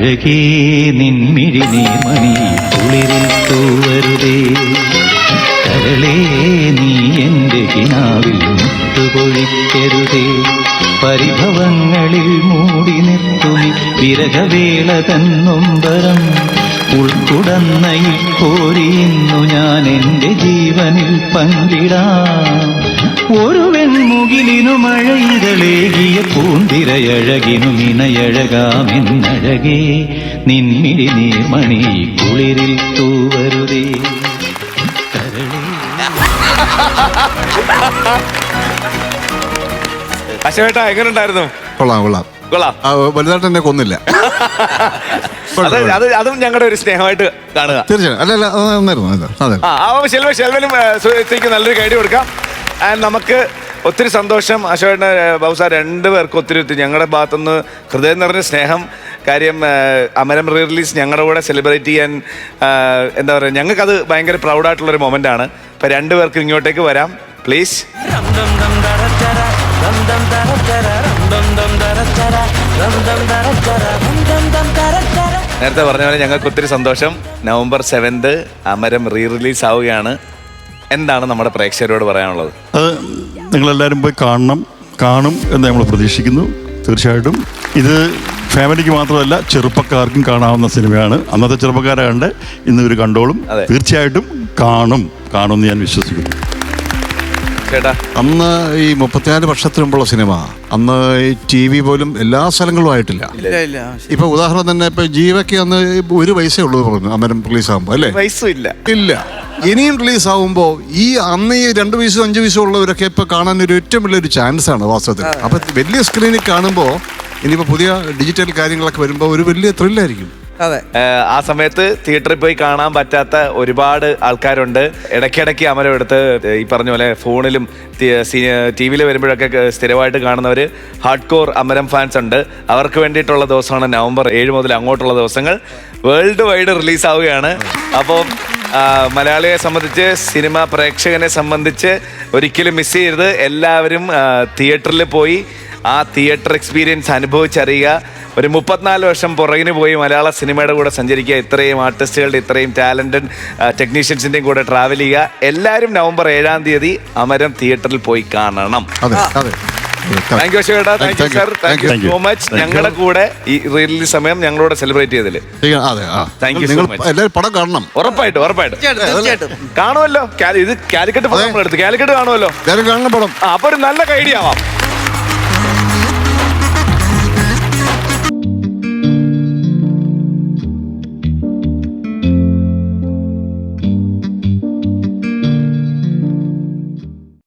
അഴകേ നിൻമിഴി നീർമണി കുളിരിൽ തൂവരുതേ. കരളേ നീ എന്റെ കിനാവിൽ മുട്ടുപൊഴിക്കരുതേ പരിഭവങ്ങളിൽ മൂടി നിർത്തുമി വിരഹവേള തന്നൊമ്പരം ഉൾക്കുടന്നയിൽ കോരിയുന്നു ഞാൻ എന്റെ ജീവനിൽ പങ്കിടാം. ഒരു വെൺമുകിലിനു മഴയിതളേകിയ പൂന്തിരയഴകിനു മിനയഴകാമെന്നഴകേ. നിൻമിഴി നീർമണി കുളിരിൽ തൂവരുതേ. കരളേ. അശോകേട്ടാ എങ്ങനെ ഉണ്ടായിരുന്നു കൊള്ളാം. കൊള്ളാം. കൊള്ളാം വലുതായിട്ട് എന്നെ കൊന്നില്ല. അത് അത് ഞങ്ങളുടെ ഒരു സ്നേഹമായിട്ട് കാണുക. തീർച്ചയായും. അല്ല അല്ല നന്നായിരുന്നു ശെൽവ ശെൽവനും നല്ലൊരു കൈഡി കൊടുക്കാം. ആൻഡ് നമുക്ക് ഒത്തിരി സന്തോഷം. അശോകന് ബൗസ രണ്ട് പേർക്ക് ഒത്തിരി ഒത്തിരി ഞങ്ങളുടെ ഭാഗത്തുനിന്ന് ഹൃദയം നിറഞ്ഞ സ്നേഹം. കാര്യം അമരം റീ റിലീസ് ഞങ്ങളുടെ കൂടെ സെലിബ്രേറ്റ് ചെയ്യാൻ എന്താ പറയുക ഞങ്ങൾക്കത് ഭയങ്കര പ്രൗഡായിട്ടുള്ളൊരു ആണ്. അപ്പോൾ രണ്ട് പേർക്ക് ഇങ്ങോട്ടേക്ക് വരാം. പ്ലീസ് നേരത്തെ പറഞ്ഞ പോലെ ഞങ്ങൾക്ക് ഒത്തിരി സന്തോഷം. November seventh Amaram re release ആവുകയാണ്. എന്താണ് നമ്മുടെ പ്രേക്ഷകരോട് പറയാനുള്ളത്? അത് നിങ്ങളെല്ലാവരും പോയി കാണണം കാണും എന്ന് നമ്മൾ പ്രതീക്ഷിക്കുന്നു തീർച്ചയായിട്ടും. ഇത് ഫാമിലിക്ക് മാത്രമല്ല ചെറുപ്പക്കാർക്കും കാണാവുന്ന സിനിമയാണ്. അന്നത്തെ ചെറുപ്പക്കാരെ കണ്ട് ഇന്ന് ഇവർ കണ്ടോളും. തീർച്ചയായിട്ടും കാണും കാണുമെന്ന് ഞാൻ വിശ്വസിക്കുന്നു. ചേട്ടാ. അന്ന് ഈ മുപ്പത്തിനാല് വർഷത്തിന് മുമ്പുള്ള സിനിമ അന്ന് ഈ ടി വി പോലും എല്ലാ സ്ഥലങ്ങളും ആയിട്ടില്ല. ഇപ്പൊ ഉദാഹരണം തന്നെ ഇപ്പൊ ജീവയ്ക്ക് അന്ന് ഒരു പൈസ ഉള്ളൂ എന്ന് പറഞ്ഞു അന്നേരം റിലീസ് ആകുമ്പോ അല്ലേ ഇല്ല. ഇനിയും റിലീസ് ആവുമ്പോൾ ഈ അന്ന് ഈ രണ്ട് വയസ്സും അഞ്ച് വയസ്സും ഉള്ളവരൊക്കെ ഇപ്പൊ കാണാൻ ഒരു ഏറ്റവും വലിയൊരു ചാൻസ് ആണ് വാസ്തവത്തിൽ അപ്പൊ വലിയ സ്ക്രീനിൽ കാണുമ്പോ ഇനിയിപ്പോ പുതിയ ഡിജിറ്റൽ കാര്യങ്ങളൊക്കെ വരുമ്പോൾ ഒരു വലിയ ത്രില്ലായിരിക്കും അതെ. ആ സമയത്ത് തിയേറ്ററിൽ പോയി കാണാൻ പറ്റാത്ത ഒരുപാട് ആൾക്കാരുണ്ട്. ഇടയ്ക്കിടയ്ക്ക് അമരം എടുത്ത് ഈ പറഞ്ഞ പോലെ ഫോണിലും ടി വിയിൽ വരുമ്പോഴൊക്കെ സ്ഥിരമായിട്ട് കാണുന്നവർ ഹാർഡ് കോർ അമരം ഫാൻസ് ഉണ്ട്. അവർക്ക് വേണ്ടിയിട്ടുള്ള ദിവസമാണ് നവംബർ ഏഴ് മുതൽ അങ്ങോട്ടുള്ള ദിവസങ്ങൾ. വേൾഡ് വൈഡ് റിലീസ് ആവുകയാണ്. അപ്പോൾ മലയാളിയെ സംബന്ധിച്ച് സിനിമ പ്രേക്ഷകനെ സംബന്ധിച്ച് ഒരിക്കലും മിസ് ചെയ്യരുത്. എല്ലാവരും തിയേറ്ററിൽ പോയി ആ തിയേറ്റർ എക്സ്പീരിയൻസ് അനുഭവിച്ചറിയുക. ഒരു മുപ്പത്തിനാല് വർഷം പുറകിന് പോയി മലയാള സിനിമയുടെ കൂടെ സഞ്ചരിക്കുക. ഇത്രയും ആർട്ടിസ്റ്റുകളുടെ ഇത്രയും ടാലന്റഡ് ടെക്നീഷ്യൻസിന്റെയും കൂടെ ട്രാവൽ ചെയ്യുക. എല്ലാവരും നവംബർ ഏഴാം തീയതി അമരം തിയേറ്ററിൽ പോയി കാണണം. അതെ അതെ. Thank you അശോകേട്ടാ thank you Thank you. Sir thank you Thank you. So much ഞങ്ങളുടെ കൂടെ ഈ റിലീസ് സമയം ഞങ്ങളോട് സെലിബ്രേറ്റ് ചെയ്തതിൽ താങ്ക് അതെ ആ. Thank you so much. എല്ലാവരും പടം കാണണം. ഉറപ്പായിട്ടും ഉറപ്പായിട്ടും. കാണുമല്ലോ. ഇത് കാലിക്കറ്റ് പടം എടുത്ത് കാലിക്കറ്റ് കാണുമല്ലോ. പടം. അപ്പൊ ഒരു നല്ല ഐഡിയ ആവാം.